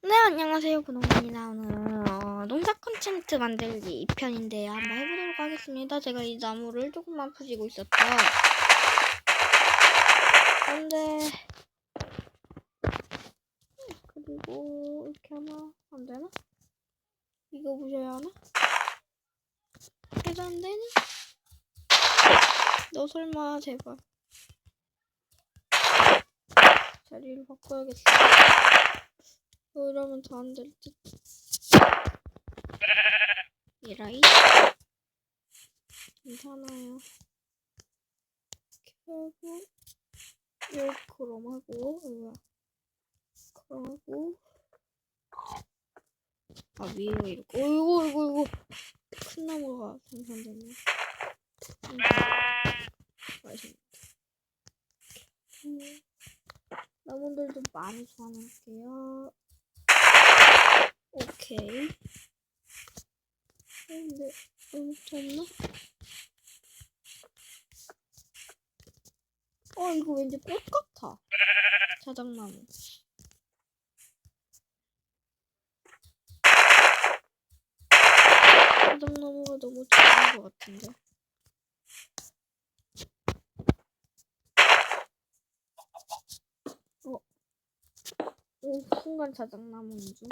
네, 안녕하세요. 구농입니다. 오늘은 어, 농사 콘텐츠 만들기 2편인데요. 한번 해보도록 하겠습니다. 제가 이 나무를 조금만 부시고 있었죠. 근데 그리고 이렇게 하면 안 되나? 이거 부셔야 하나? 해도 안 되니? 너 설마 제발 자리를 바꿔야겠어. 어, 이러면 더 안 될 듯. 이라이. 괜찮아요. 하고, 이렇게 그럼하고, 뭐야. 그럼하고. 아, 위에가 이렇게. 어이구, 이거, 이거. 큰 나무가 생산됐네. 음. 맛있네. 음. 나무들도 많이 소환할게요. 오케이. 근데 덥나? 어 이거 왠지 꽃 같아. 자작나무. 자작나무가 너무 작은 것 같은데. 어. 오 순간 자작나무인 줄.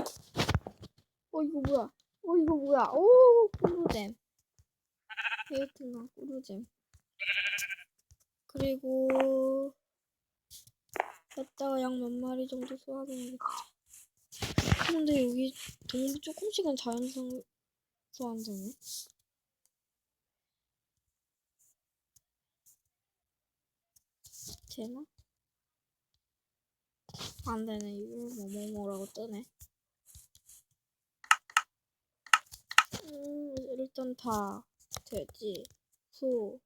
어 이거 뭐야? 어 이거 뭐야? 오 꾸루잼. 베이트나 꾸루잼. 그리고 이따가 양몇 마리 정도 소화해야겠다. 근데 여기 동물 조금씩은 자연산 소환되네. 되나? 안 되네. 이걸 뭐뭐뭐라고 뜨네. 음, 일단 다 돼지, 소,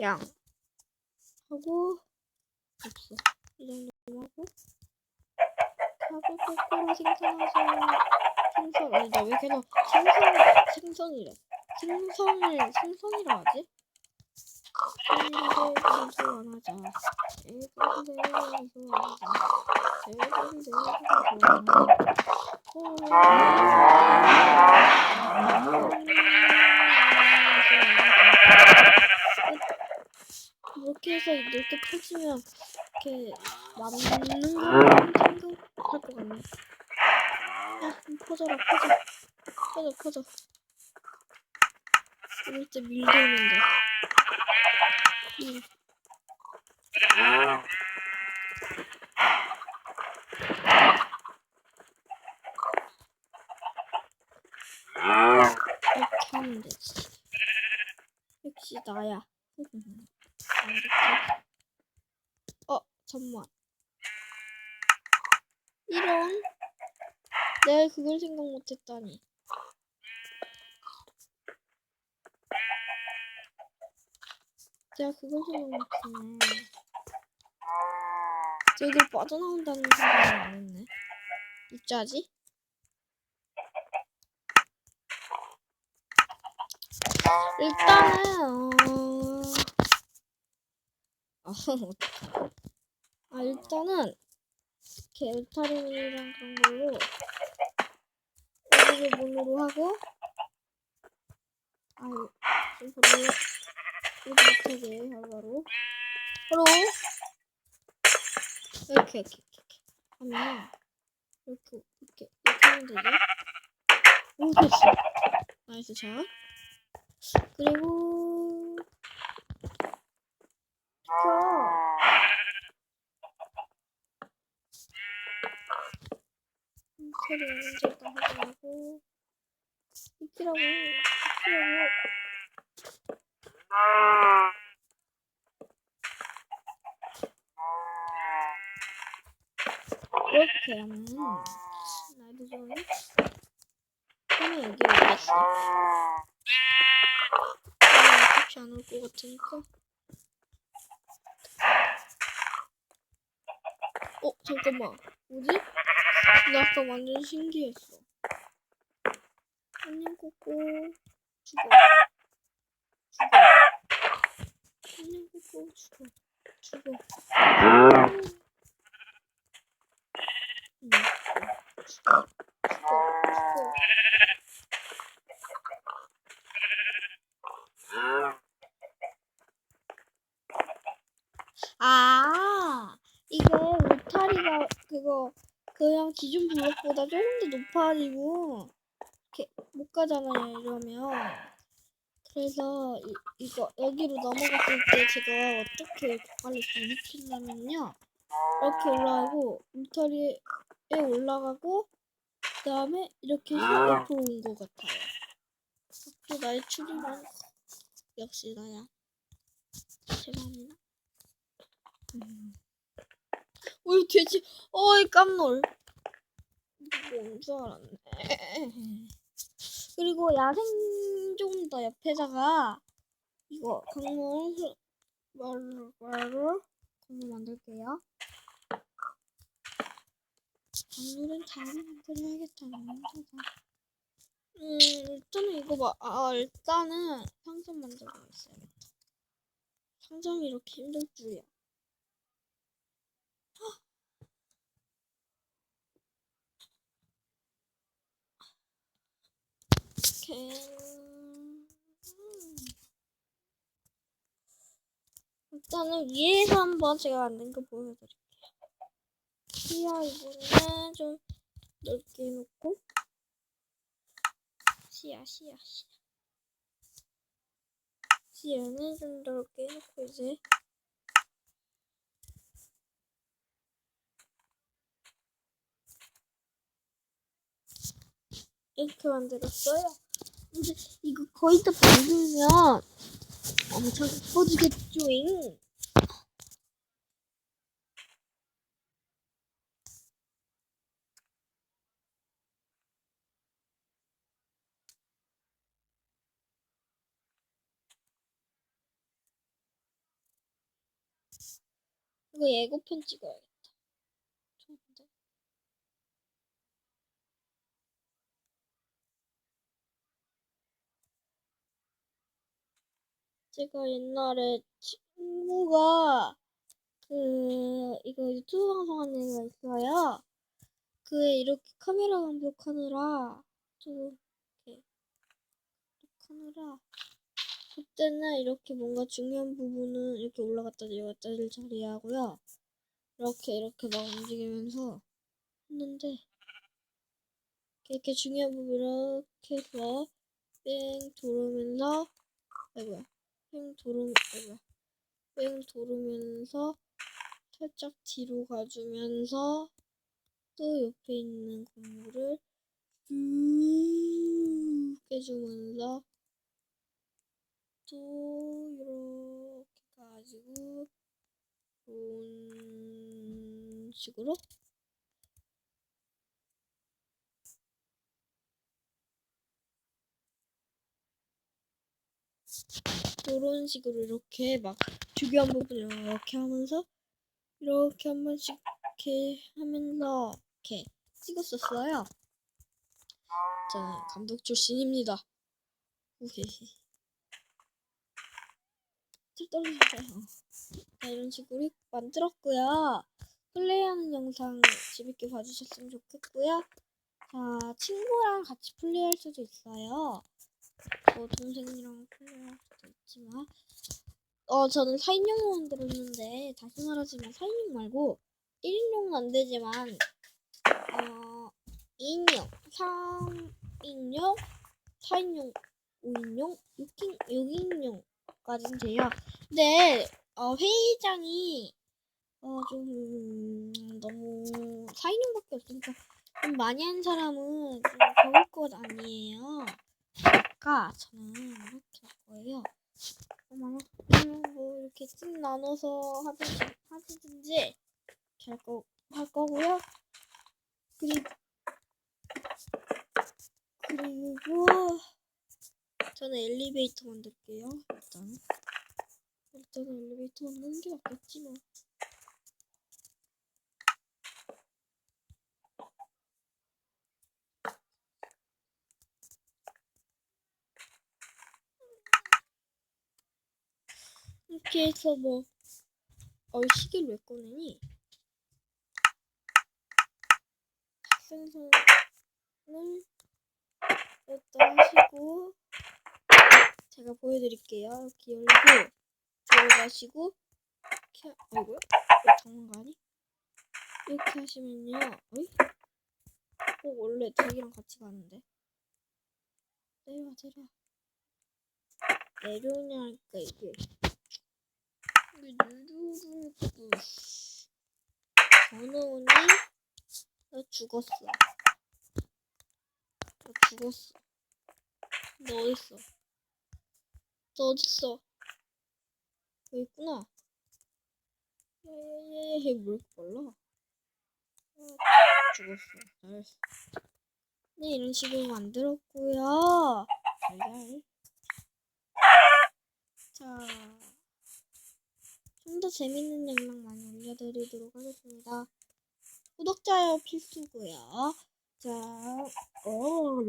양 하고 없어. 이 정도만 하고 하고 거꾸로 생산하서 생선 아니 나왜 계속 생선 생선이래. 생선을 생선이라 하지? 근데 이소 안 하자. 근데 이소 안 하자. 이렇게 해서 이렇게 펴지면 이렇게 맞는 거 생각할 것 같네. 야, 퍼져라, 퍼져. 퍼져, 퍼져. 이럴 때 밀대면 돼. 밀. 이렇게 하면 되지. 역시 나야. 어, 잠만. 이런. 내가 그걸 생각 못했다니. 내가 그걸 생각 못했네. 저기 빠져나온다는 생각을 안 했네. 어쩌지? 일단은 어... 아. 아 일단은 이렇게 울타리랑 그런 걸로 여기를 문으로 하고 아유 여기 못하게 하바로 바로 이렇게 이렇게 이렇게 이렇게 하면 이렇게 이렇게 이렇게 하면 되지? 오 됐어. 나이스 자 그리고 소리 언제 다 확인하고 익히라고 익히라고. 이렇게 하면 나도 좋아해 그러면 여기 오겠어 안 올 것 같으니까. 어 잠깐만. 뭐지? 나 아까 완전 신기했어. 안녕 꼬꼬 죽어. 죽어. 안녕 꼬꼬 죽어. 죽어. 응, 죽어, 죽어. 아, 이게 울타리가 그거 그냥 기준 블록보다 조금 더 높아지고 이렇게 못 가잖아요 이러면. 그래서 이, 이거 여기로 넘어갔을 때 제가 어떻게 빨리 부딪히냐면요. 이렇게 올라가고 울타리에 올라가고 그 다음에 이렇게 해서 옆으로 온것 같아요. 또 나의 추리만 역시 나야. 죄송합니다. 음. 어이 돼지. 어이 깜놀. 뭔줄 알았네. 그리고 야생 좀더 옆에다가 이거 강물 말로 말로 강물 만들게요. 강물은 다음에 만들어야겠다 너무 힘들다. 음 일단은 이거 봐. 아, 일단은 상점 만들어 있어야겠다. 상점이 이렇게 힘들 줄이야 이렇게 일단은 위에서 한번 제가 만든 거 보여드릴게요. 시야 이번에는 좀 넓게 놓고 시야 시야 시야 시야는 좀 넓게 놓고 이제 이렇게 만들었어요. 근데 이거 거의 다 만들면 엄청 예뻐지겠죠잉? 이거 예고편 찍어야겠다. 좋은데? 제가 옛날에 친구가 그 이거 유튜브 방송하는 애가 있어요. 그애 이렇게 카메라 감독하느라 좀 이렇게 감독하느라 그때는 이렇게 뭔가 중요한 부분은 이렇게 올라갔다 내려갔다를 자리에 하고요. 이렇게 이렇게 막 움직이면서 했는데 이렇게 중요한 부분 이렇게 해서 뺑 돌으면서 아이고야 뺑 돌으 아이고야. 뺑 돌으면서 살짝 뒤로 가주면서 또 옆에 있는 건물을 쭉 깨주면서 또 이렇게 가지고 이런 식으로 이런 식으로 이렇게 막 중요한 부분을 이렇게 하면서 이렇게 한 번씩 이렇게 하면서 이렇게 찍었었어요. 저는 감독 출신입니다. 우헤헤. 떨어져요. 자, 이런 식으로 만들었고요. 플레이하는 영상 재밌게 봐주셨으면 좋겠고요. 자, 친구랑 같이 플레이할 수도 있어요. 뭐 동생이랑 플레이할 수도 있지만 어 저는 4인용 만들었는데 다시 말하지만 4인용 말고 1인용은 안 되지만 어 2인용, 3인용, 4인용, 5인용, 6인, 6인용까지는 돼요. 근데 어, 회의장이 어, 좀 너무 4인용밖에 없으니까 좀 많이 한 사람은 좀 적을 것 아니에요. 그러니까 저는 이렇게 할 거예요. 아마 뭐 이렇게 팀 나눠서 하든지 이렇게 할, 거, 할 거고요. 그리고 그리고 저는 엘리베이터 만들게요. 일단 일단 엘리베이터 만드는 게 낫겠지 뭐. 이렇게 해서 뭐, 어, 시계를 왜 꺼내니? 생선을 일단 하시고 제가 보여드릴게요. 이렇게 열고 들어가시고 이렇게 아이고요? 왜 도망가니? 이렇게 하시면요. 어이? 어, 원래 닭이랑 같이 가는데. 내려와, 내려와. 내려오냐니까, 이게. 이게 누르르 전호은이 나 죽었어. 나 죽었어. 너 어딨어? 너 어딨어? 여기 있구나. 이렇게 빨라? 아, 죽었어. 잘했어. 네, 이런 식으로 만들었고요. 잘 잘. 자, 좀 더 재밌는 영상 많이 올려드리도록 하겠습니다. 구독, 좋아요 필수고요. 자, 어,